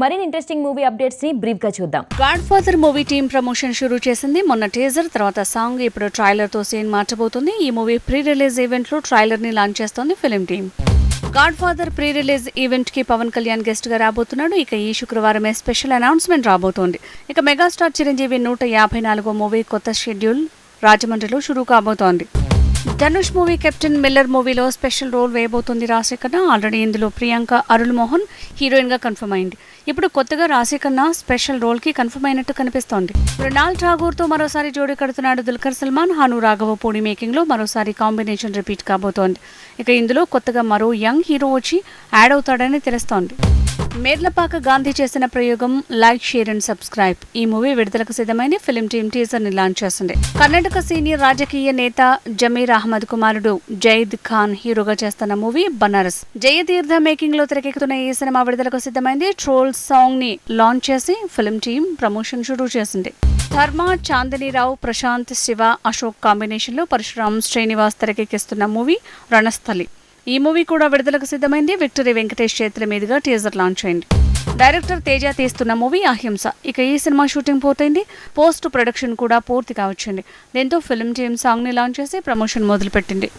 మరిన్ని interesting movie అప్డేట్స్ని బ్రీఫ్గా చూద్దాం. Godfather movie team promotion షురూ చేసింది. మొన్న టీజర్ తర్వాత సాంగ్ ఇప్పుడు ట్రైలర్తో సీన్ మార్చబోతుంది. ఈ మూవీ ప్రీ రిలీజ్ ఈవెంట్లో ట్రైలర్ని లాంచ్ చేస్తోంది film team Godfather pre release ఈవెంట్కి పవన్ కళ్యాణ్ గెస్ట్గా రాబోతున్నాడు. ఇక ఈ శుక్రవారమే స్పెషల్ అనౌన్స్మెంట్ రాబోతోంది. ఇక మెగాస్టార్ చిరంజీవి నూట యాభై నాలుగో మూవీ కొత్త షెడ్యూల్ రాజమండ్రిలో షురూ కాబోతోంది. ధనుష్ మూవీ కెప్టెన్ మిల్లర్ మూవీలో స్పెషల్ రోల్ వేయబోతుంది రాశికన్నా ఆల్రెడీ ఇందులో ప్రియాంక అరుణ్ మోహన్ హీరోయిన్గా కన్ఫర్మ్ అయింది. ఇప్పుడు కొత్తగా రాశికన్నా స్పెషల్ రోల్కి కన్ఫర్మ్ అయినట్టు కనిపిస్తోంది. మృణాల్ ఠాగూర్తో మరోసారి జోడీ కడుతున్నాడు దుల్కర్ సల్మాన్. హాను రాఘవ పూడి మేకింగ్లో మరోసారి కాంబినేషన్ రిపీట్ కాబోతోంది. ఇక ఇందులో కొత్తగా మరో యంగ్ హీరో వచ్చి యాడ్ అవుతాడని తెలుస్తోంది. మేర్లపాక గాంధీ చేసిన ప్రయోగం లైక్ షేర్ అండ్ సబ్స్క్రైబ్. ఈ మూవీ విడుదలకు సిద్ధమైన ఫిలిం టీమ్ టీజర్ని లాంచ్ చేసింది. కర్ణాటక సీనియర్ రాజకీయ నేత జమీర్ అహ్మద్ కుమారుడు జయద్ ఖాన్ హీరోగా చేస్తున్న మూవీ బనారస్. జయతీర్థ మేకింగ్లో తెరకెక్కుతున్న ఈ సినిమా విడుదలకు సిద్ధమైంది. ట్రోల్ సాంగ్ని లాంచ్ చేసి ఫిలిం టీమ్ ప్రమోషన్ షురూ చేసింది. ధర్మ చాందినీరావు ప్రశాంత్ శివ అశోక్ కాంబినేషన్లో పరశురామ్ శ్రీనివాస్ తెరకెక్కిస్తున్న మూవీ రణస్థలి. ఈ మూవీ కూడా విడుదలకు సిద్ధమైంది. విక్టరీ వెంకటేష్ చేతుల మీదుగా టీజర్ లాంచ్ అయింది. డైరెక్టర్ తేజ తీస్తున్న మూవీ అహింస. ఇక ఈ సినిమా షూటింగ్ పూర్తయింది. పోస్ట్ ప్రొడక్షన్ కూడా పూర్తిగా వచ్చింది దీంతో ఫిల్మ్ టీమ్ సాంగ్ని లాంచ్ చేసి ప్రమోషన్ మొదలుపెట్టింది.